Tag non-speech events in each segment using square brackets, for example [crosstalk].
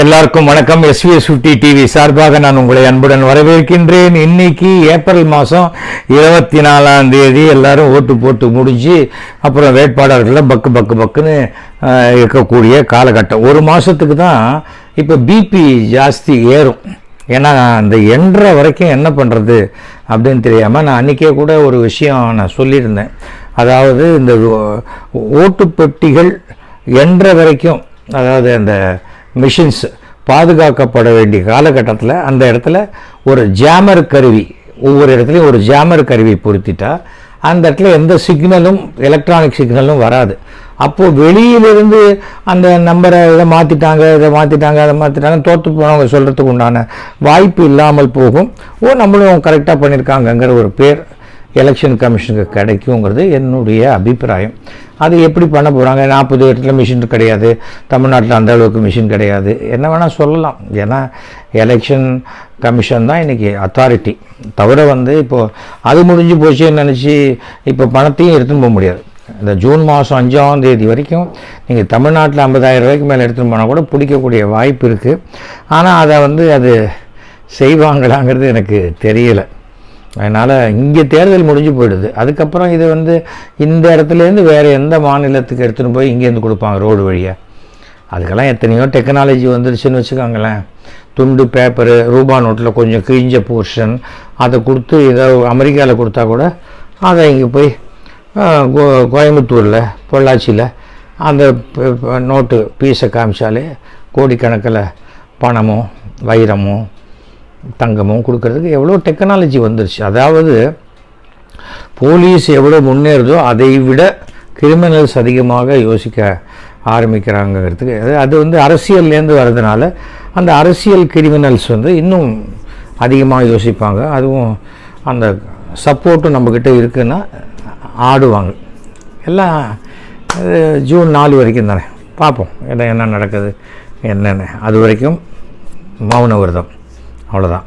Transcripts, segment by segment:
எல்லாருக்கும் வணக்கம். SVS fifty TV சார்பாக நான் உங்களை அன்புடன் வரவேற்கின்றேன். இன்னைக்கு ஏப்ரல் மாதம் இருபத்தி நாலாம் தேதி எல்லாரும் ஓட்டு போட்டு முடிஞ்சு அப்புறம் வேட்பாளர்களில் பக்கு பக்கு பக்குன்னு இருக்கக்கூடிய காலகட்டம். ஒரு மாதத்துக்கு தான் இப்போ பிபி ஜாஸ்தி ஏறும். ஏன்னா அந்த எண்ற வரைக்கும் என்ன பண்ணுறது அப்படின்னு தெரியாமல் நான் அன்றைக்கே கூட ஒரு விஷயம் நான் சொல்லியிருந்தேன். அதாவது இந்த ஓட்டு பெட்டிகள் என்ற வரைக்கும் அதாவது அந்த மிஷின்ஸ் பாதுகாக்கப்பட வேண்டிய காலகட்டத்தில் அந்த இடத்துல ஒரு ஜாமர் கருவி ஒவ்வொரு இடத்துலையும் ஒரு ஜாமர் கருவி பொருத்திட்டா அந்த இடத்துல எந்த சிக்னலும் எலக்ட்ரானிக் சிக்னலும் வராது. அப்போது வெளியிலிருந்து அந்த நம்பரை இதை மாற்றிட்டாங்க இதை மாற்றிட்டாங்க அதை மாற்றிட்டாங்க தோற்று போனவங்க சொல்கிறதுக்கு உண்டான வாய்ப்பு இல்லாமல் போகும். ஓ நம்மளும் கரெக்டாக பண்ணியிருக்காங்கங்கிற ஒரு பேர் எலெக்ஷன் கமிஷனுக்கு கிடைக்குங்கிறது என்னுடைய அபிப்பிராயம். அது எப்படி பண்ண போகிறாங்க நாற்பது இடத்துல மிஷின் கிடையாது. தமிழ்நாட்டில் அந்த அளவுக்கு மிஷின் கிடையாது. என்ன வேணால் சொல்லலாம். ஏன்னா எலெக்ஷன் கமிஷன் தான் இன்றைக்கி அத்தாரிட்டி தவிர வந்து இப்போது அது முடிஞ்சு போச்சுன்னு நினச்சி இப்போ பணத்தையும் எடுத்துன்னு போக முடியாது. இந்த ஜூன் மாதம் அஞ்சாம் தேதி வரைக்கும் நீங்கள் தமிழ்நாட்டில் ஐம்பதாயிரம் ரூபாய்க்கு மேலே எடுத்துன்னு போனால் கூட பிடிக்கக்கூடிய வாய்ப்பு இருக்குது ஆனால் அதை வந்து அது செய்வாங்களாங்கிறது எனக்கு தெரியலை. அதனால் இங்கே தேர்தல் முடிஞ்சு போயிடுது. அதுக்கப்புறம் இது வந்து இந்த இடத்துலேருந்து வேறு எந்த மாநிலத்துக்கு எடுத்துகிட்டு போய் இங்கேருந்து கொடுப்பாங்க ரோடு வழியாக அதுக்கெல்லாம் எத்தனையோ டெக்னாலஜி வந்துருச்சுன்னு வச்சுக்கோங்களேன். துண்டு பேப்பரு ரூபா நோட்டில் கொஞ்சம் கிழிஞ்ச போர்ஷன் அதை கொடுத்து ஏதோ அமெரிக்காவில் கொடுத்தா கூட அதை இங்கே போய் கோ- கோயம்புத்தூரில் பொள்ளாச்சியில் அந்த நோட்டு பீஸை காமிச்சாலே கோடிக்கணக்கில் பணமும் வைரமும் தங்கமும் கொடுக்கறதுக்கு எவ்வளோ டெக்னாலஜி வந்துருச்சு. அதாவது போலீஸ் எவ்வளோ முன்னேறுதோ அதை விட கிரிமினல்ஸ் அதிகமாக யோசிக்க ஆரம்பிக்கிறாங்கிறதுக்கு அது அது வந்து அரசியல்லேருந்து வர்றதுனால அந்த அரசியல் கிரிமினல்ஸ் வந்து இன்னும் அதிகமாக யோசிப்பாங்க. அதுவும் அந்த சப்போர்ட்டும் நம்மக்கிட்ட இருக்குன்னா ஆடுவாங்க. எல்லாம் ஜூன் நாலு வரைக்கும் தானே. பார்ப்போம் எல்லாம் என்ன நடக்குது என்னென்ன. அது வரைக்கும் மௌன விரதம். அவ்வளோதான்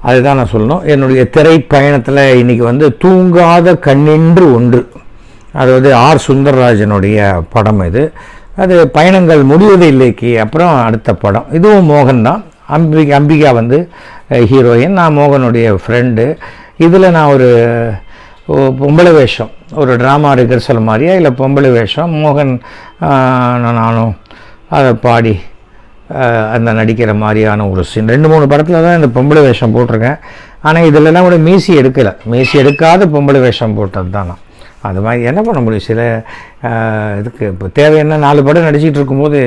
அதுதான் நான் சொல்லணும். என்னுடைய திரைப்பயணத்தில் இன்றைக்கி வந்து தூங்காத கண்ணின்று ஒன்று. அதாவது ஆர். சுந்தரராஜனுடைய படம் இது. அது பயணங்கள் முடிவதை இல்லைக்கு. அப்புறம் அடுத்த படம். இதுவும் மோகன் தான் அம்பி அம்பிகா வந்து ஹீரோயின். நான் மோகனுடைய ஃப்ரெண்டு இதில் நான் ஒரு பொம்பளை வேஷம். ஒரு ட்ராமா ரிகர்சல் மாதிரியா? இல்லை பொம்பளை வேஷம். மோகன் நானும் அதை பாடி அந்த நடிக்கிற மாதிரியான ஒரு சீன் ரெண்டு மூணு படத்தில் தான் இந்த பொம்பளை வேஷம் போட்டிருக்கேன். ஆனால் இதிலலாம் கூட மீசி எடுக்கலை. மீசி எடுக்காத பொம்பளை வேஷம் போட்டது தான் நான். அது மாதிரி என்ன பண்ண முடியும்? சில இதுக்கு இப்போ தேவையான நாலு படம் நடிச்சிட்டு இருக்கும்போது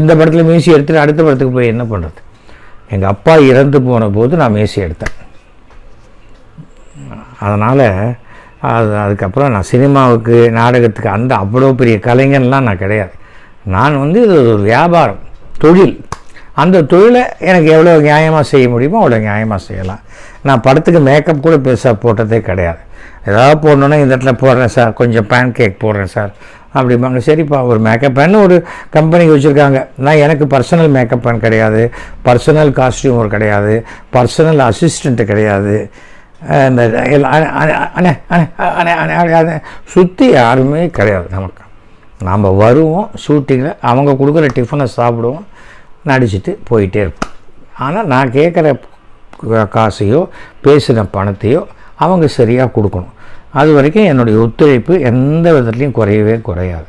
இந்த படத்தில் மீசி எடுத்துட்டு அடுத்த படத்துக்கு போய் என்ன பண்ணுறது எங்கள் அப்பா இறந்து போன போது நான் மீசி எடுத்தேன். அதனால் அது அதுக்கப்புறம் நான் சினிமாவுக்கு நாடகத்துக்கு அந்த அவ்வளோ பெரிய கலைஞன்லாம் நான் கிடையாது. நான் வந்து இது ஒரு வியாபாரம். தொழில் அந்த தொழிலை எனக்கு எவ்வளோ நியாயமாக செய்ய முடியுமோ அவ்வளோ நியாயமாக செய்யலாம் நான் படத்துக்கு மேக்கப் கூட பெருசாக போட்டதே கிடையாது ஏதாவது போடணுன்னா இந்த இடத்துல போடுறேன் சார் கொஞ்சம் பேன் கேக் போடுறேன் சார் அப்படிம்பாங்க சரிப்பா ஒரு மேக்கப் பேன் ஒரு கம்பெனிக்கு வச்சுருக்காங்க நான் எனக்கு பர்சனல் மேக்கப் பேன் கிடையாது பர்சனல் ஒரு கிடையாது பர்சனல் அசிஸ்டண்ட்டு கிடையாது இந்த சுற்றி யாருமே கிடையாது நமக்கு நாம் வருவோம் ஷூட்டிங்கில் அவங்க கொடுக்குற டிஃபனை சாப்பிடுவோம் நடிச்சுட்டு போயிட்டே இருப்போம். ஆனால் நான் கேட்குற காசையோ பேசின பணத்தையோ அவங்க சரியாக கொடுக்கணும். அது வரைக்கும் என்னுடைய ஒத்துழைப்பு எந்த விதத்துலையும் குறையவே குறையாது.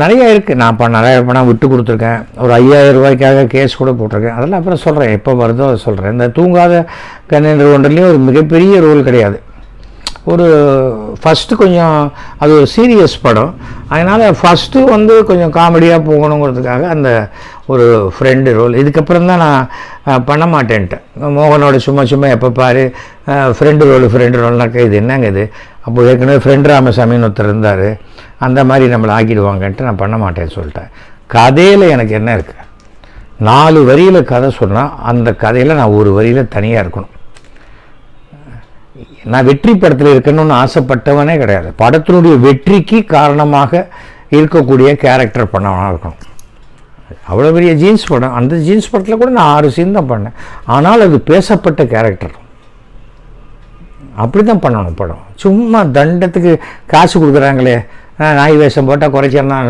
நிறையா இருக்குது நான் இப்போ நிறைய பணம் விட்டு கொடுத்துருக்கேன். ஒரு ஐயாயிரம் ரூபாய்க்காக கேஸ் கூட போட்டிருக்கேன். அதெல்லாம் அப்புறம் சொல்கிறேன் எப்போ வருதோ அதை சொல்கிறேன் இந்த தூங்காத கண்ணின்ற ஒன்றிலையும் ஒரு மிகப்பெரிய ரோல் கிடையாது. ஒரு ஃபஸ்ட்டு கொஞ்சம் அது ஒரு சீரியஸ் படம். அதனால் ஃபஸ்ட்டு வந்து கொஞ்சம் காமெடியாக போகணுங்கிறதுக்காக அந்த ஒரு ஃப்ரெண்டு ரோல் இதுக்கப்புறம் தான் நான் பண்ண மாட்டேன்ட்டேன். மோகனோட சும்மா சும்மா எப்போ பாரு ஃப்ரெண்டு ரோல் ஃப்ரெண்டு ரோல்னாக்கா இது என்னங்க இது? அப்போ ஏற்கனவே ஃப்ரெண்டு ராமசாமின்னு ஒருத்தர் இருந்தார். அந்த மாதிரி நம்மளை ஆக்கிடுவாங்கன்ட்டு நான் பண்ண மாட்டேன்னு சொல்லிட்டேன். கதையில் எனக்கு என்ன இருக்குது நாலு வரியில் கதை சொன்னால் அந்த கதையில் நான் ஒரு வரியில் தனியாக இருக்கணும். நான் வெற்றி படத்தில் இருக்கணும்னு ஆசைப்பட்டவனே கிடையாது. படத்தினுடைய வெற்றிக்கு காரணமாக இருக்கக்கூடிய கேரக்டர் பண்ணவனாக இருக்கணும். அவ்வளோ பெரிய ஜீன்ஸ் படம். அந்த ஜீன்ஸ் படத்தில் கூட நான் ஆறு சீன் தான் பண்ணேன். ஆனால் அது பேசப்பட்ட கேரக்டர் அப்படி தான் பண்ணணும் படம். சும்மா தண்டத்துக்கு காசு கொடுக்குறாங்களே. நாய் வேஷம் போட்டால் குறைச்சிடலாம்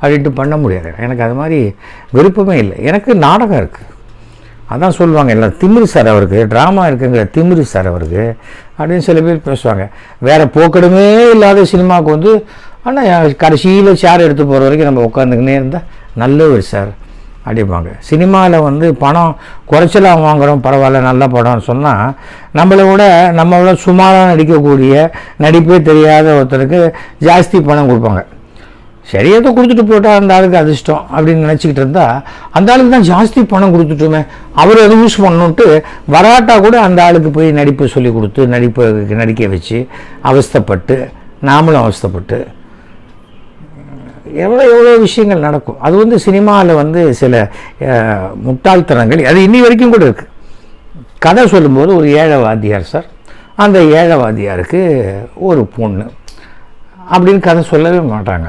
அப்படின்ட்டு பண்ண முடியாது. எனக்கு அது மாதிரி விருப்பமே இல்லை. எனக்கு நாடகம் இருக்குது அதான் சொல்லுவாங்க எல்லாம் திமிரு சார் அவருக்கு ட்ராமா இருக்குங்கிற திமிரு சார் அவருக்கு அப்படின்னு சில பேர் பேசுவாங்க. வேறு போக்கடுமே இல்லாத சினிமாவுக்கு வந்து ஆனால் கடைசியில் சேர் எடுத்து போகிற வரைக்கும் நம்ம உட்காந்துக்கினே இருந்தால் நல்லவர் சார் அப்படிம்பாங்க. சினிமாவில் வந்து பணம் குறைச்சலாக வாங்குறோம் பரவாயில்ல நல்ல படம்னு சொன்னால் நம்மளை விட நம்மளோட சுமாராக நடிக்கக்கூடிய நடிப்பே தெரியாத ஒருத்தருக்கு ஜாஸ்தி பணம் கொடுப்பாங்க. சரியத்தை கொடுத்துட்டு போட்டால் அந்த ஆளுக்கு அதிர்ஷ்டம் அப்படின்னு நினச்சிக்கிட்டு இருந்தால் அந்த ஆளுக்கு தான் ஜாஸ்தி பணம் கொடுத்துட்டோமே. அவர் எதுவும் யூஸ் பண்ணணுன்ட்டு வராட்டா கூட அந்த ஆளுக்கு போய் நடிப்பு சொல்லி கொடுத்து நடிப்பு நடிக்க வச்சு அவஸ்தைப்பட்டு நாமளும் அவஸ்தைப்பட்டு எவ்வளோ எவ்வளோ விஷயங்கள் நடக்கும். அது வந்து சினிமாவில் வந்து சில முட்டாள்தனங்கள். அது இன்னி வரைக்கும் கூட இருக்குது கதை சொல்லும்போது ஒரு ஏழவாதியார் சார். அந்த ஏழவாதியாருக்கு ஒரு பொண்ணு. அப்படின்னு கதை சொல்லவே மாட்டாங்க.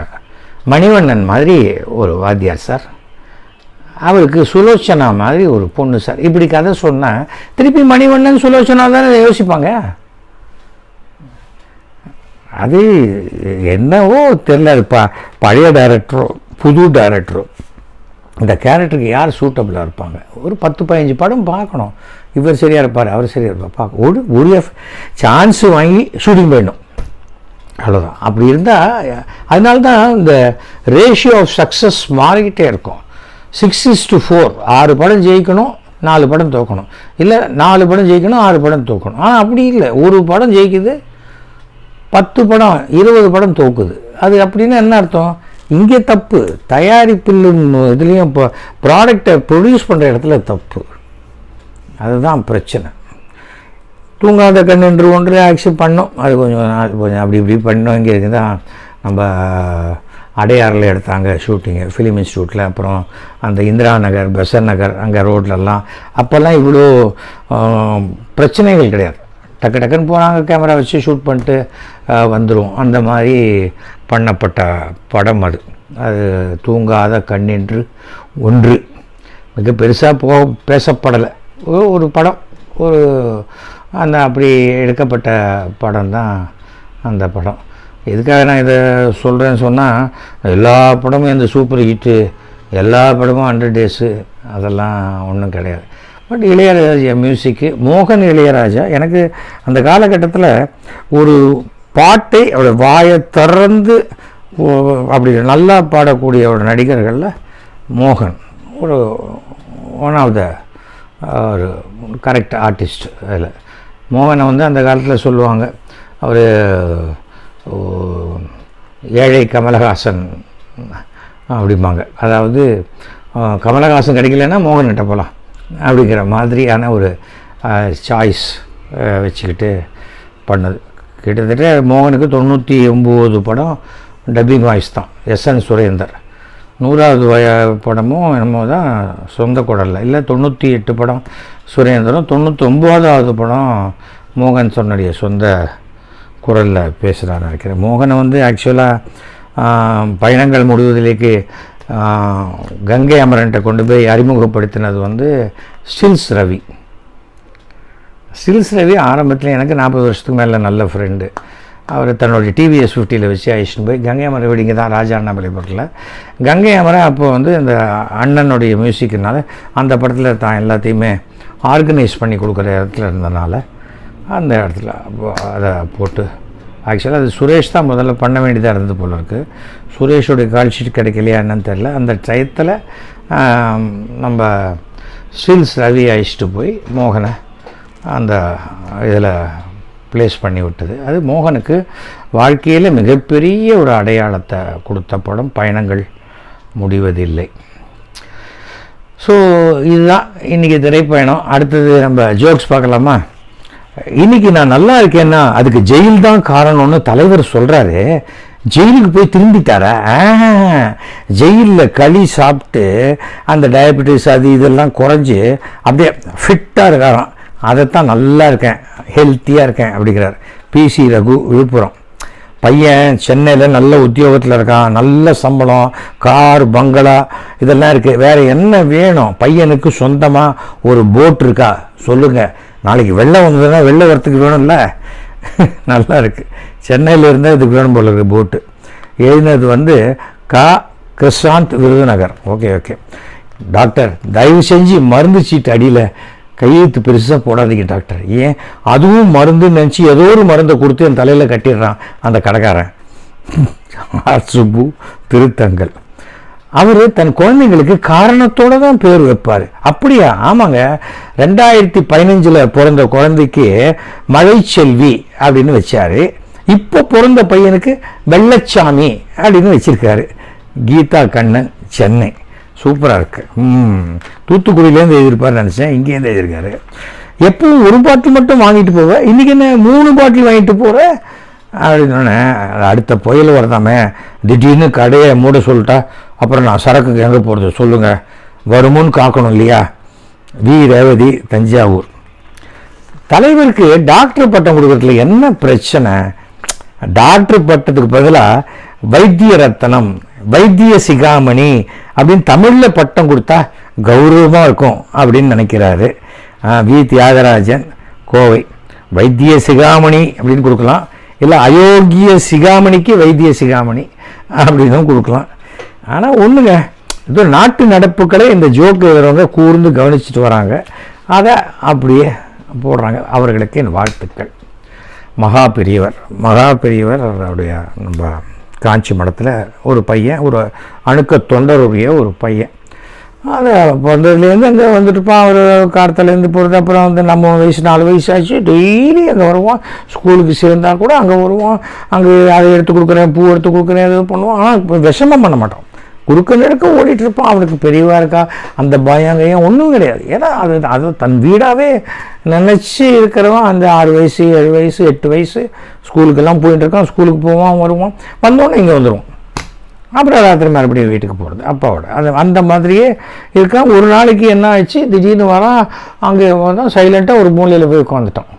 மணிவண்ணன் மாதிரி ஒரு வாத்தியார் சார். அவருக்கு சுலோச்சனா மாதிரி ஒரு பொண்ணு சார். இப்படி கதை சொன்னால் திருப்பி மணிவண்ணன் சுலோச்சனா தானே யோசிப்பாங்க? அது என்னவோ தெரில அது ப பழைய டைரக்டரோ புது டைரக்டரோ இந்த கேரக்டருக்கு யார் சூட்டபிளாக இருப்பாங்க? ஒரு பத்து பதினஞ்சு படம் பார்க்கணும். இவர் சரியாக இருப்பார் அவர் சரியாக இருப்பார். பார்க்க ஒரு ஒரு சான்ஸ் வாங்கி ஷூட்டிங் போயிடணும். அவ்வளோதான் அப்படி இருந்தால் அதனால தான் இந்த ரேஷியோ ஆஃப் சக்ஸஸ் மாறிக்கிட்டே இருக்கும். சிக்ஸ் இஸ் டு ஃபோர் ஆறு படம் ஜெயிக்கணும் நாலு படம் தோக்கணும். இல்லை நாலு படம் ஜெயிக்கணும் ஆறு படம் தோக்கணும். ஆனால் அப்படி இல்லை. ஒரு படம் ஜெயிக்குது பத்து படம் இருபது படம் தோக்குது. அது அப்படின்னா என்ன அர்த்தம்? இங்கே தப்பு. தயாரிப்பிலும் இதுலேயும் இப்போ ப்ராடக்டை ப்ரொடியூஸ் பண்ணுற இடத்துல தப்பு. அதுதான் பிரச்சனை. தூங்காத கண் என்று ஒன்று ஆக்சன் பண்ணோம். அது கொஞ்சம் கொஞ்சம் அப்படி இப்படி பண்ணோம். இங்கே இருக்குது? தான் நம்ம அடையாறில் எடுத்தாங்க ஷூட்டிங்கு ஃபிலிம் இன்ஸ்டியூட்டில் அப்புறம் அந்த இந்திரா நகர் பெசன் நகர் அங்கே ரோட்லலாம். அப்போல்லாம் இவ்வளோ பிரச்சனைகள் கிடையாது. டக்கு டக்குன்னு போனாங்க கேமரா வச்சு ஷூட் பண்ணிட்டு வந்துடும் அந்த மாதிரி பண்ணப்பட்ட படம் அது. அது தூங்காத கண்ணின்று ஒன்று. மிக பெருசாக போ பேசப்படலை. ஒரு- ஒரு படம். ஒரு அந்த அப்படி எடுக்கப்பட்ட படம் தான் அந்த படம். எதுக்காக நான் இதை சொல்கிறேன்னு சொன்னால் எல்லா படமும் இந்த சூப்பர் ஹிட்டு எல்லா படமும் ஹண்ட்ரட் டேஸு அதெல்லாம் ஒன்றும் கிடையாது. பட் இளையராஜா மியூசிக்கு மோகன் இளையராஜா எனக்கு அந்த காலகட்டத்தில் ஒரு பாட்டை அவருடைய வாயை திறந்து அப்படி நல்லா பாடக்கூடிய ஒரு நடிகர்களில் மோகன். ஒரு ஒன் ஆஃப் த ஒரு கரெக்ட் ஆர்டிஸ்ட் அதில். மோகனை வந்து அந்த காலத்தில் சொல்லுவாங்க. அவர் ஏழை கமலஹாசன் அப்படிம்பாங்க. அதாவது கமலஹாசன் கிடைக்கலன்னா மோகன்கிட்ட போகலாம் அப்படிங்கிற மாதிரியான ஒரு சாய்ஸ் வச்சுக்கிட்டு பண்ணது. கிட்டத்தட்ட மோகனுக்கு தொண்ணூற்றி ஒம்பது படம் டப்பிங் வாய்ஸ் தான். எஸ் என் சுரேந்தர் நூறாவது வய படமும் என்னமோ தான் சொந்த குடலில் இல்லை தொண்ணூற்றி எட்டு படம் சுரேந்திரம் தொண்ணூற்றி ஒம்போதாவது படம் மோகன் சொன்னுடைய சொந்த குரலில் பேசுகிறான்னு நினைக்கிறேன். மோகனை வந்து ஆக்சுவலாக பயணங்கள் முடிவதிலேக்கு கங்கை அமரன்ட்ட கொண்டு போய் அறிமுகப்படுத்தினது வந்து ஸ்டில்ஸ் ரவி. ஸ்டில்ஸ் ரவி ஆரம்பத்தில் எனக்கு நாற்பது வருஷத்துக்கு மேலே நல்ல ஃப்ரெண்டு அவர் தன்னுடைய டிவிஎஸ் ஃபிஃப்டியில் வச்சு அழிச்சுட்டு போய் கங்கை அமரை விடிங்க தான் ராஜா அண்ணாமலைபுரத்தில் கங்கை அமரை அப்போ வந்து இந்த அண்ணனுடைய மியூசிக்குனால அந்த படத்தில் தான் எல்லாத்தையுமே ஆர்கனைஸ் பண்ணி கொடுக்குற இடத்துல இருந்தனால அந்த இடத்துல அதை போட்டு ஆக்சுவலாக அது சுரேஷ் தான் முதல்ல பண்ண வேண்டியதாக இருந்தது போல இருக்குது சுரேஷோடைய கால்ஷீட் கிடைக்கலையா என்னன்னு தெரில அந்த டயத்தில் நம்ம ஸ்டில்ஸ் ரவி அழிச்சிட்டு போய் மோகனை அந்த இதில் ப்ளேஸ் பண்ணி விட்டது அது மோகனுக்கு வாழ்க்கையில் மிகப்பெரிய ஒரு அடையாளத்தை கொடுத்த படம். பயணங்கள் முடிவதில்லை. ஸோ இதுதான் இன்றைக்கி திரைப்பயணம். அடுத்தது நம்ம ஜோக்ஸ் பார்க்கலாமா? இன்னைக்கு நான் நல்லா இருக்கேன்னா அதுக்கு ஜெயில் தான் காரணம்னு தலைவர் சொல்கிறாரு ஜெயிலுக்கு போய் திரும்பிட்டாரா? ஜெயிலில் களி சாப்பிட்டு அந்த டயபெட்டிஸ் அது இதெல்லாம் குறைஞ்சி அப்படியே ஃபிட்டாக இருக்காராம். அதைத்தான் நல்லா இருக்கேன். ஹெல்த்தியாக இருக்கேன் அப்படிங்கிறார். P C Raghu Villupuram. பையன் சென்னையில் நல்ல உத்தியோகத்தில் இருக்கான். நல்ல சம்பளம் கார் பங்களா இதெல்லாம் இருக்குது வேறு என்ன வேணும்? பையனுக்கு சொந்தமாக ஒரு போட் இருக்கா? சொல்லுங்கள் நாளைக்கு வெள்ளம் வந்ததுன்னா வெள்ளம் வரத்துக்கு வேணும்ல? [laughs] நல்லா இருக்குது சென்னையில் இருந்தால் இதுக்கு வேணும் போல இருக்குது போட்டு எழுதினது வந்து கா. Krishanth Virudhunagar. Okay okay doctor தயவு செஞ்சு மருந்து சீட்டு அடியில். கையெழுத்து பெருசாக போடாதீங்க டாக்டர். ஏன்? அதுவும் மருந்துன்னு நினச்சி ஏதோ ஒரு மருந்தை கொடுத்து என் தலையில் கட்டிடுறான் அந்த கடைக்காரன். சுப்பு திருத்தங்கள். அவர் தன் குழந்தைங்களுக்கு காரணத்தோடு தான் பேர் வைப்பார். அப்படியா? ஆமாங்க. ரெண்டாயிரத்தி பதினஞ்சில் பிறந்த குழந்தைக்கு மழைச்செல்வி அப்படின்னு வச்சார். இப்போ பிறந்த பையனுக்கு வெள்ளச்சாமி அப்படின்னு வச்சுருக்காரு. கீதா கண்ணன் சென்னை. சூப்பராக இருக்குது ம். தூத்துக்குடியிலேருந்து எழுதியிருப்பார் நினச்சேன். இங்கேருந்து எழுதியிருக்காரு. எப்பவும் ஒரு பாட்டில் மட்டும் வாங்கிட்டு போவேன் இன்றைக்கி என்ன மூணு பாட்டில் வாங்கிட்டு போகிற அப்படின்னு அடுத்த புயல் வரதாமே திடீர்னு கடையை மூட சொல்லிட்டா அப்புறம் நான் சரக்குக்கு எங்கே போகிறது சொல்லுங்கள் வருமுன்னு காக்கணும் இல்லையா? வி. ரேவதி தஞ்சாவூர். தலைவருக்கு டாக்டர் பட்டம் கொடுக்குறதுல என்ன பிரச்சனை? டாக்டர் பட்டத்துக்கு பதிலாக வைத்திய ரத்தனம் வைத்திய சிகாமணி அப்படின்னு தமிழில் பட்டம் கொடுத்தா கௌரவமாக இருக்கும் அப்படின்னு நினைக்கிறாரு. வி. தியாகராஜன் கோவை. வைத்திய சிகாமணி அப்படின்னு கொடுக்கலாம். இல்லை அயோக்கிய சிகாமணிக்கு வைத்திய சிகாமணி அப்படின்னும் கொடுக்கலாம். ஆனால் ஒன்றுங்க இது நாட்டு நடப்புகளை இந்த ஜோக்கு எழுதுறவங்க கூர்ந்து கவனிச்சுட்டு வராங்க. அதை அப்படியே போடுறாங்க. அவர்களுக்கு என் வாழ்த்துக்கள். மகா பெரியவர் மகா பெரியவர் அவருடைய நம்ம காஞ்சி மடத்தில் ஒரு பையன் ஒரு அணுக்க தொண்டருடைய ஒரு பையன். அது பிறந்ததுலேருந்து அங்கே வந்துட்டுருப்பான் ஒரு காலத்துலேருந்து போகிறது அப்புறம் வந்து நம்ம வயசு நாலு வயசு ஆச்சு. டெய்லி அங்கே வருவான். ஸ்கூலுக்கு சேர்ந்தா கூட அங்கே வருவோம் அங்கே அதை எடுத்து கொடுக்குறேன் பூ எடுத்து கொடுக்குறேன் எதுவும் பண்ணுவோம் ஆனால் இப்போ விஷமம் பண்ண மாட்டோம். குறுக்க நெடுக்க ஓடிட்டு இருப்பான் அவனுக்கு பெரியவா இருக்கா? அந்த பயம் கையம் ஒன்றும் கிடையாது. ஏன்னா அது அது தன் வீடாகவே நினச்சி இருக்கிறவன் அந்த ஆறு வயசு ஏழு வயசு எட்டு வயசு ஸ்கூலுக்கெல்லாம் போயிட்டு இருக்கான் ஸ்கூலுக்கு போவான் வருவான். வந்தோடனே இங்கே வந்துடுவான் அப்புறம் ராத்திரி மறுபடியும் வீட்டுக்கு போகிறது அப்பாவோட. அது அந்த மாதிரியே இருக்கான். ஒரு நாளைக்கு என்ன ஆயிடுச்சு? திடீர்னு வரான். அங்கே வந்தால் சைலண்ட்டாக ஒரு மூலையில் போய் உட்காந்துட்டான்.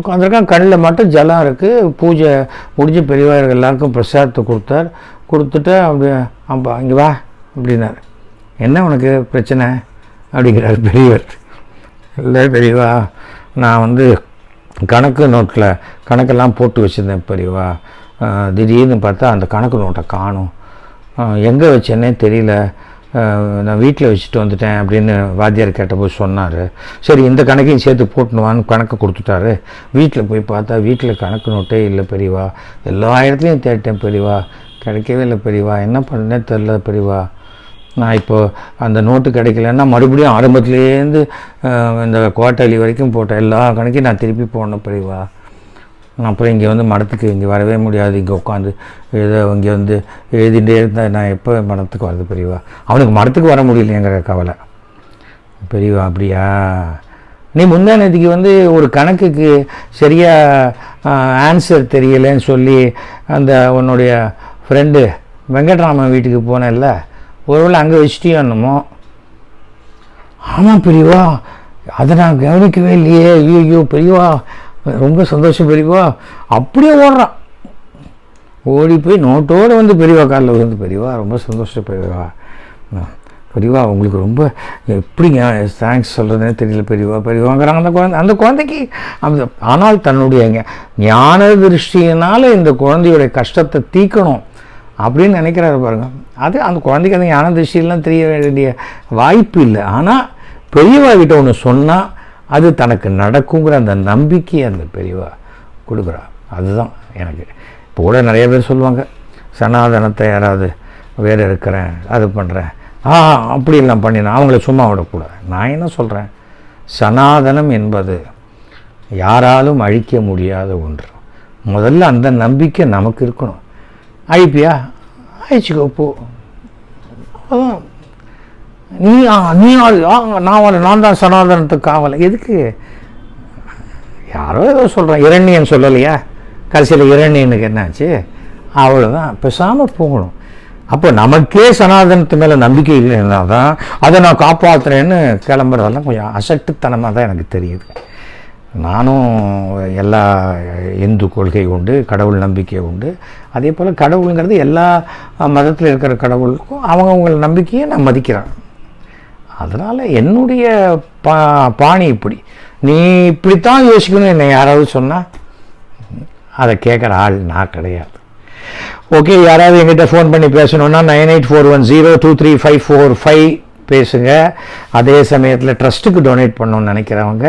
உட்காந்துருக்கான். கண்ணில் மட்டும் ஜலம் இருக்குது பூஜை முடிஞ்சு பெரியவார்கள் எல்லாருக்கும் பிரசாதத்தை கொடுத்தார். கொடுத்துட்டு அப்படி அப்பா இங்கே வா அப்படின்னார். என்ன உனக்கு பிரச்சனை? அப்படிங்கிறார் பெரியவர். இல்லை பெரியவா நான் வந்து கணக்கு நோட்டில் கணக்கெல்லாம் போட்டு வச்சுருந்தேன் பெரியவா. திடீர்னு பார்த்தா அந்த கணக்கு நோட்டை காணும். எங்கே வச்சேன்னே தெரியல. நான் வீட்டில் வச்சுட்டு வந்துட்டேன் அப்படின்னு வாத்தியார் கேட்டபோது சொன்னார். சரி இந்த கணக்கையும் சேர்த்து போட்டுனுவான்னு கணக்கு கொடுத்துட்டாரு. வீட்டில் போய் பார்த்தா வீட்டில் கணக்கு நோட்டே இல்லை பெரியவா. எல்லா இடத்துலையும் தேடிட்டேன் பெரியவா. கிடைக்கவே இல்லை பெரியவா. என்ன பண்ணே தெரில பெரியவா. நான் இப்போ அந்த நோட்டு கிடைக்கலன்னா மறுபடியும் ஆரம்பத்துலேருந்து இந்த குவார்டர்லி வரைக்கும் போட்டேன் எல்லா கணக்கையும் நான் திருப்பி போடணும் பெரியவா. அப்புறம் இங்கே வந்து மடத்துக்கு இங்கே வரவே முடியாது. இங்கே உட்காந்து ஏதோ இங்கே வந்து எழுதிட்டே இருந்தால் நான் எப்போ மடத்துக்கு வரது பெரியவா? அவனுக்கு மடத்துக்கு வர முடியலையேங்கிற கவலை. பெரியவா அப்படியா? நீ முந்தா நேற்றுக்கு வந்து ஒரு கணக்குக்கு சரியாக ஆன்சர் தெரியலைன்னு சொல்லி அந்த உன்னுடைய ஃப்ரெண்டு வெங்கட்ராமன் வீட்டுக்கு போனேன்ல ஒருவேளை அங்கே வச்சுட்டியோ என்னமோ? ஆமாம் பெரியவா. அதை நான் கவனிக்கவே இல்லையே. ஐயோ ஐயோ பெரியவா. ரொம்ப சந்தோஷம் பெரியவா? அப்படியே ஓடுறான். ஓடி போய் நோட்டோடு வந்து பெரியவா காலில் விழுந்து பெரியவா ரொம்ப சந்தோஷம் பெரியவா. பெரியவா உங்களுக்கு ரொம்ப எப்படிங்க தேங்க்ஸ் சொல்கிறதுனே தெரியல பெரியவா. பெரியவாங்கிறாங்க அந்த குழந்தை அந்த குழந்தைக்கு அந்த ஆனால் தன்னுடைய ஞான திருஷ்டியினால் இந்த குழந்தையுடைய கஷ்டத்தை தீக்கணும் அப்படின்னு நினைக்கிறாரு பாருங்க. அது அந்த குழந்தைக்கு அந்த ஞான திருஷ்டியெல்லாம் தெரிய வேண்டிய வாய்ப்பு இல்லை. ஆனால் பெரியவா கிட்ட ஒன்று சொன்னால் அது தனக்கு நடக்குங்கிற அந்த நம்பிக்கையை அந்த பெரியவா கொடுக்குறா. அதுதான் எனக்கு. இப்போ கூட நிறைய பேர் சொல்லுவாங்க சனாதனத்தை யாராவது வேறு இருக்கிறேன் அது பண்ணுறேன் ஆ அப்படியெல்லாம் பண்ணினா அவங்கள சும்மா விடக்கூடாது. நான் என்ன சொல்கிறேன் சனாதனம் என்பது யாராலும் அழிக்க முடியாத ஒன்று. முதல்ல அந்த நம்பிக்கை நமக்கு இருக்கணும். அழிப்பியா அழிச்சிக்கோ போ. அதான் நீ ஆ, நீ ஆள் நான் வரல, நான் தான் சனாதனத்துக்கு காவலை எதுக்கு? யாரோ ஏதோ சொல்கிறேன் இரண்யன் சொல்லலையா? கடைசியில் இரண்யனுக்கு என்னாச்சு? அவ்வளோதான் பேசாமல் போகணும். அப்போ நமக்கே சனாதனத்து மேலே நம்பிக்கை இல்லைன்னா தான் அதை நான் காப்பாற்றுறேன்னு கிளம்புறதெல்லாம் கொஞ்சம் அசட்டுத்தனமாக தான் எனக்கு தெரியுது. நானும் எல்லா இந்து கொள்கை உண்டு கடவுள் நம்பிக்கை உண்டு. அதே போல் கடவுளுங்கிறது எல்லா மதத்தில் இருக்கிற கடவுளுக்கும் அவங்கவுங்கள நம்பிக்கையை நான் மதிக்கிறேன். அதனால் என்னுடைய பா பாணி இப்படி. நீ இப்படித்தான் யோசிக்கணும் என்னை யாராவது சொன்னால் அதை கேட்குற ஆள் நான் கிடையாது. ஓகே யாராவது எங்கிட்ட ஃபோன் பண்ணி பேசணுன்னா nine eight four one zero two three five four five பேசுங்க. அதே சமயத்தில் ட்ரஸ்ட்டுக்கு டொனேட் பண்ணணும்னு நினைக்கிறவங்க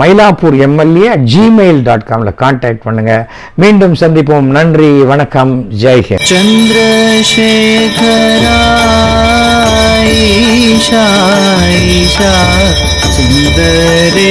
Mylapore MLA at Gmail dot Kamil contact பண்ணுங்கள் மீண்டும் சந்திப்போம். நன்றி வணக்கம் ஜெய்ஹே சந்திரசேகரா. ईशा ईशा सुन्दरेश्वरा